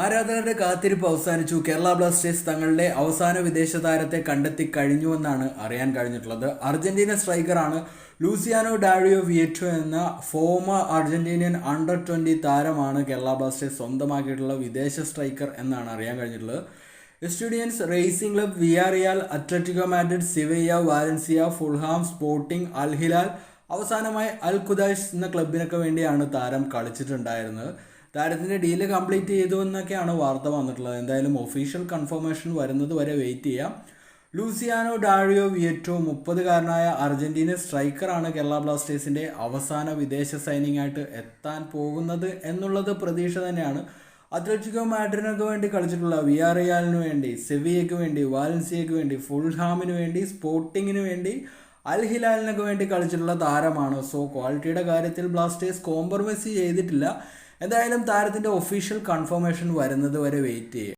ആരാധകരുടെ കാത്തിരിപ്പ് അവസാനിച്ചു. കേരള ബ്ലാസ്റ്റേഴ്സ് തങ്ങളുടെ അവസാന വിദേശ താരത്തെ കണ്ടെത്തി കഴിഞ്ഞുവെന്നാണ് അറിയാൻ കഴിഞ്ഞിട്ടുള്ളത്. അർജന്റീന സ്ട്രൈക്കറാണ് ലൂസിയാനോ ഡാഡിയോ വിയറ്റോ എന്ന ഫോമ അർജന്റീനിയൻ അണ്ടർ ട്വന്റി താരമാണ് കേരള ബ്ലാസ്റ്റേഴ്സ് സ്വന്തമാക്കിയിട്ടുള്ള വിദേശ സ്ട്രൈക്കർ എന്നാണ് അറിയാൻ കഴിഞ്ഞിട്ടുള്ളത്. Estudiantes Racing Club Villarreal Atletico Madrid Sevilla Valencia Fulham Sporting Al Hilal അവസാനമായി അൽ ഖുദാഷ് എന്ന ക്ലബിനൊക്കെ വേണ്ടിയാണ് താരം കളിച്ചിട്ടുണ്ടായിരുന്നത്. താരത്തിന്റെ ഡീൽ കംപ്ലീറ്റ് ചെയ്തു എന്നൊക്കെയാണ് വാർത്ത വന്നിട്ടുള്ളത്. എന്തായാലും ഒഫീഷ്യൽ കൺഫർമേഷൻ വരുന്നത് വരെ വെയിറ്റ് ചെയ്യാം. ലൂസിയാനോ ഡാഴിയോ വിയറ്റോ മുപ്പതുകാരനായ അർജന്റീന സ്ട്രൈക്കറാണ് കേരള ബ്ലാസ്റ്റേഴ്സിന്റെ അവസാന വിദേശ സൈനിങ് ആയിട്ട് എത്താൻ പോകുന്നത് എന്നുള്ളത് പ്രതീക്ഷ തന്നെയാണ്. അത്ലറ്റിക്കോ മാഡ്രിനൊക്കെ വേണ്ടി കളിച്ചിട്ടുള്ള വി ആർ വേണ്ടി സെവിയയ്ക്ക് വേണ്ടി വാലൻസിയയ്ക്ക് വേണ്ടി ഫുൾഹാമിന് വേണ്ടി സ്പോർട്ടിങ്ങിന് വേണ്ടി അൽ ഹിലാലിനൊക്കെ വേണ്ടി കളിച്ചിട്ടുള്ള താരമാണ്. സോ ക്വാളിറ്റിയുടെ കാര്യത്തിൽ ബ്ലാസ്റ്റേഴ്സ് കോംപ്രമൈസ് ചെയ്തിട്ടില്ല. എന്തായാലും താരത്തിന്റെ ഒഫീഷ്യൽ കൺഫർമേഷൻ വരുന്നത് വരെ വെയിറ്റ് ചെയ്യും.